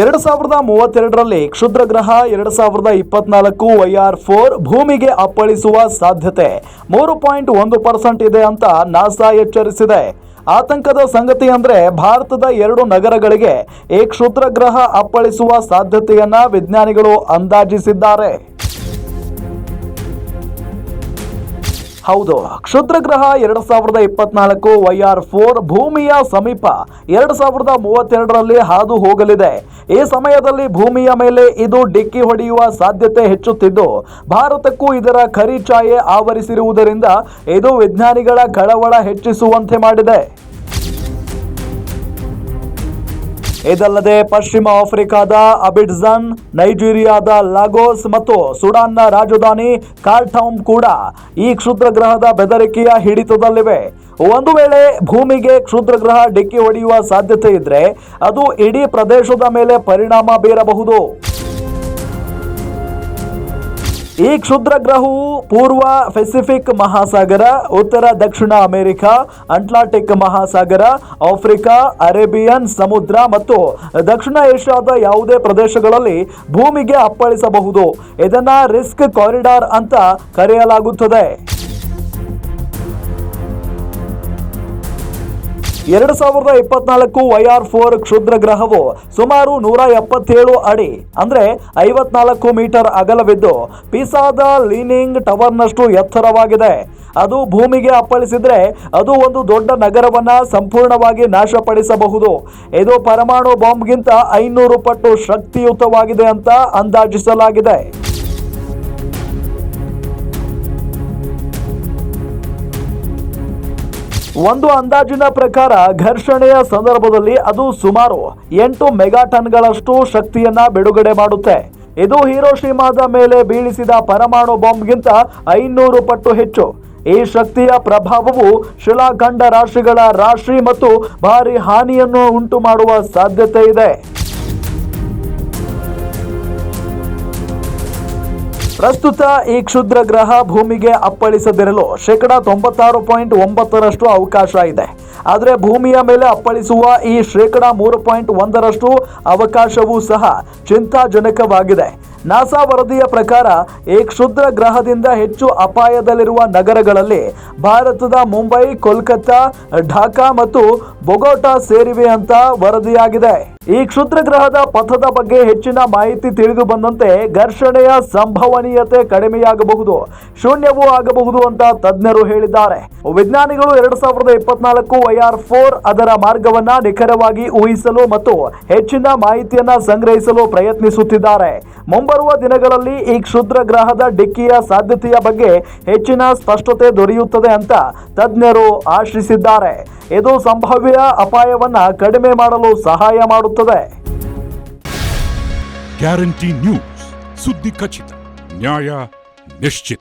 ಎರಡು ಸಾವಿರದ ಮೂವತ್ತೆರಡರಲ್ಲಿ ಕ್ಷುದ್ರ ಗ್ರಹ ಎರಡು ಸಾವಿರದ ಇಪ್ಪತ್ನಾಲ್ಕು ವೈಆರ್ ಫೋರ್ ಭೂಮಿಗೆ ಅಪ್ಪಳಿಸುವ ಸಾಧ್ಯತೆ. ಮೂರು ಪಾಯಿಂಟ್ ಒಂದು ಪರ್ಸೆಂಟ್ ಇದೆ ಅಂತ ನಾಸಾ ಎಚ್ಚರಿಸಿದೆ. ಆತಂಕದ ಸಂಗತಿ ಅಂದರೆ ಭಾರತದ ಎರಡು ನಗರಗಳಿಗೆ ಈ ಕ್ಷುದ್ರ ಗ್ರಹ ಅಪ್ಪಳಿಸುವ ಸಾಧ್ಯತೆಯನ್ನು ವಿಜ್ಞಾನಿಗಳು ಅಂದಾಜಿಸಿದ್ದಾರೆ. ಹೌದು. ಕ್ಷುದ್ರ ಗ್ರಹ ಎರಡು ಸಾವಿರದ ಇಪ್ಪತ್ನಾಲ್ಕು ವೈ ಆರ್ ಫೋರ್ ಭೂಮಿಯ ಸಮೀಪ ಎರಡು ಸಾವಿರದ ಮೂವತ್ತೆರಡರಲ್ಲಿ ಹಾದು ಹೋಗಲಿದೆ. ಈ ಸಮಯದಲ್ಲಿ ಭೂಮಿಯ ಮೇಲೆ ಇದು ಡಿಕ್ಕಿ ಹೊಡೆಯುವ ಸಾಧ್ಯತೆ ಹೆಚ್ಚುತ್ತಿದ್ದು, ಭಾರತಕ್ಕೂ ಇದರ ಖರಿಛಾಯೆ ಆವರಿಸಿರುವುದರಿಂದ ಇದು ವಿಜ್ಞಾನಿಗಳ ಕಳವಳ ಹೆಚ್ಚಿಸುವಂತೆ ಮಾಡಿದೆ. ಇದಲ್ಲದೆ ಪಶ್ಚಿಮ ಆಫ್ರಿಕಾದ ಅಬಿಡ್ಜನ್, ನೈಜೀರಿಯಾದ ಲಾಗೋಸ್ ಮತ್ತು ಸುಡಾನ್ನ ರಾಜಧಾನಿ ಕಾರ್ಟೌಮ್ ಕೂಡ ಈ ಕ್ಷುದ್ರ ಗ್ರಹದ ಬೆದರಿಕೆಯ ಹಿಡಿತದಲ್ಲಿವೆ. ಒಂದು ವೇಳೆ ಭೂಮಿಗೆ ಕ್ಷುದ್ರ ಗ್ರಹ ಡಿಕ್ಕಿ ಹೊಡೆಯುವ ಸಾಧ್ಯತೆ ಇದ್ರೆ ಅದು ಇಡೀ ಪ್ರದೇಶದ ಮೇಲೆ ಪರಿಣಾಮ ಬೀರಬಹುದು. ಈ ಕ್ಷುದ್ರ ಗ್ರಹವು ಪೂರ್ವ ಪೆಸಿಫಿಕ್ ಮಹಾಸಾಗರ, ಉತ್ತರ ದಕ್ಷಿಣ ಅಮೆರಿಕ, ಅಟ್ಲಾಂಟಿಕ್ ಮಹಾಸಾಗರ, ಆಫ್ರಿಕಾ, ಅರೇಬಿಯನ್ ಸಮುದ್ರ ಮತ್ತು ದಕ್ಷಿಣ ಏಷ್ಯಾದ ಯಾವುದೇ ಪ್ರದೇಶಗಳಲ್ಲಿ ಭೂಮಿಗೆ ಅಪ್ಪಳಿಸಬಹುದು. ಇದನ್ನ ರಿಸ್ಕ್ ಕಾರಿಡಾರ್ ಅಂತ ಕರೆಯಲಾಗುತ್ತದೆ. ಎರಡು ಸಾವಿರದ ಇಪ್ಪತ್ನಾಲ್ಕು ವೈಆರ್ ಫೋರ್ ಕ್ಷುದ್ರ ಗ್ರಹವು ಸುಮಾರು ನೂರ ಎಪ್ಪತ್ತೇಳು ಅಡಿ, ಅಂದ್ರೆ ಐವತ್ನಾಲ್ಕು ಮೀಟರ್ ಅಗಲವಿದ್ದು, ಪಿಸಾದ ಲೀನಿಂಗ್ ಟವರ್ನಷ್ಟು ಎತ್ತರವಾಗಿದೆ. ಅದು ಭೂಮಿಗೆ ಅಪ್ಪಳಿಸಿದ್ರೆ ಅದು ಒಂದು ದೊಡ್ಡ ನಗರವನ್ನ ಸಂಪೂರ್ಣವಾಗಿ ನಾಶಪಡಿಸಬಹುದು. ಇದು ಪರಮಾಣು ಬಾಂಬ್ಗಿಂತ ಐನೂರು ಪಟ್ಟು ಶಕ್ತಿಯುತವಾಗಿದೆ ಅಂತ ಅಂದಾಜಿಸಲಾಗಿದೆ. ಒಂದು ಅಂದಾಜಿನ ಪ್ರಕಾರ ಘರ್ಷಣೆಯ ಸಂದರ್ಭದಲ್ಲಿ ಅದು ಸುಮಾರು ಎಂಟು ಮೆಗಾಟನ್ಗಳಷ್ಟು ಶಕ್ತಿಯನ್ನ ಬಿಡುಗಡೆ ಮಾಡುತ್ತೆ. ಇದು ಹಿರೋಶಿಮಾದ ಮೇಲೆ ಬೀಳಿಸಿದ ಪರಮಾಣು ಬಾಂಬ್ಗಿಂತ ಐನೂರು ಪಟ್ಟು ಹೆಚ್ಚು. ಈ ಶಕ್ತಿಯ ಪ್ರಭಾವವು ಶಿಲಾಖಂಡ ರಾಶಿಗಳ ರಾಶಿ ಮತ್ತು ಭಾರಿ ಹಾನಿಯನ್ನು ಉಂಟು ಮಾಡುವ ಸಾಧ್ಯತೆ ಇದೆ. ಪ್ರಸ್ತುತ ಈ ಕ್ಷುದ್ರ ಗ್ರಹ ಭೂಮಿಗೆ ಅಪ್ಪಳಿಸದಿರಲು ಶೇಕಡ ತೊಂಬತ್ತಾರು ಪಾಯಿಂಟ್ ಒಂಬತ್ತರಷ್ಟು ಅವಕಾಶ ಇದೆ. ಆದರೆ ಭೂಮಿಯ ಮೇಲೆ ಅಪ್ಪಳಿಸುವ ಈ ಶೇಕಡ ಮೂರು ಪಾಯಿಂಟ್ ಒಂದರಷ್ಟು ಅವಕಾಶವೂ ಸಹ ಚಿಂತಾಜನಕವಾಗಿದೆ. ನಾಸಾ ವರದಿಯ ಪ್ರಕಾರ ಈ ಕ್ಷುದ್ರ ಗ್ರಹದಿಂದ ಹೆಚ್ಚು ಅಪಾಯದಲ್ಲಿರುವ ನಗರಗಳಲ್ಲಿ ಭಾರತದ ಮುಂಬೈ, ಕೋಲ್ಕತ್ತಾ, ಢಾಕಾ ಮತ್ತು ಬೊಗೋಟಾ ಸೇರಿವೆ ಅಂತ ವರದಿಯಾಗಿದೆ. ಈ ಕ್ಷುದ್ರ ಗ್ರಹದ ಪಥದ ಬಗ್ಗೆ ಹೆಚ್ಚಿನ ಮಾಹಿತಿ ತಿಳಿದು ಬಂದಂತೆ ಘರ್ಷಣೆಯ ಸಂಭವನೀಯತೆ ಕಡಿಮೆಯಾಗಬಹುದು, ಶೂನ್ಯವೂ ಆಗಬಹುದು ಅಂತ ತಜ್ಞರು ಹೇಳಿದ್ದಾರೆ. ವಿಜ್ಞಾನಿಗಳು ಎರಡ್ ಸಾವಿರದ ಇಪ್ಪತ್ನಾಲ್ಕು ವೈಆರ್ ಫೋರ್ ಅದರ ಮಾರ್ಗವನ್ನ ನಿಖರವಾಗಿ ಊಹಿಸಲು ಮತ್ತು ಹೆಚ್ಚಿನ ಮಾಹಿತಿಯನ್ನ ಸಂಗ್ರಹಿಸಲು ಪ್ರಯತ್ನಿಸುತ್ತಿದ್ದಾರೆ. ಮುಂಬರುವ ದಿನಗಳಲ್ಲಿ ಈ ಕ್ಷುದ್ರ ಗ್ರಹದ ಡಿಕ್ಕಿಯ ಸಾಧ್ಯತೆಯ ಬಗ್ಗೆ ಹೆಚ್ಚಿನ ಸ್ಪಷ್ಟತೆ ದೊರೆಯುತ್ತದೆ ಅಂತ ತಜ್ಞರು ಆಶಿಸಿದ್ದಾರೆ. ಇದು ಸಂಭಾವ್ಯ ಅಪಾಯವನ್ನ ಕಡಿಮೆ ಮಾಡಲು ಸಹಾಯ ಮಾಡುತ್ತದೆ. Guarantee news. ಸುದ್ದಿ ಖಚಿತ, ನ್ಯಾಯ ನಿಶ್ಚಿತ.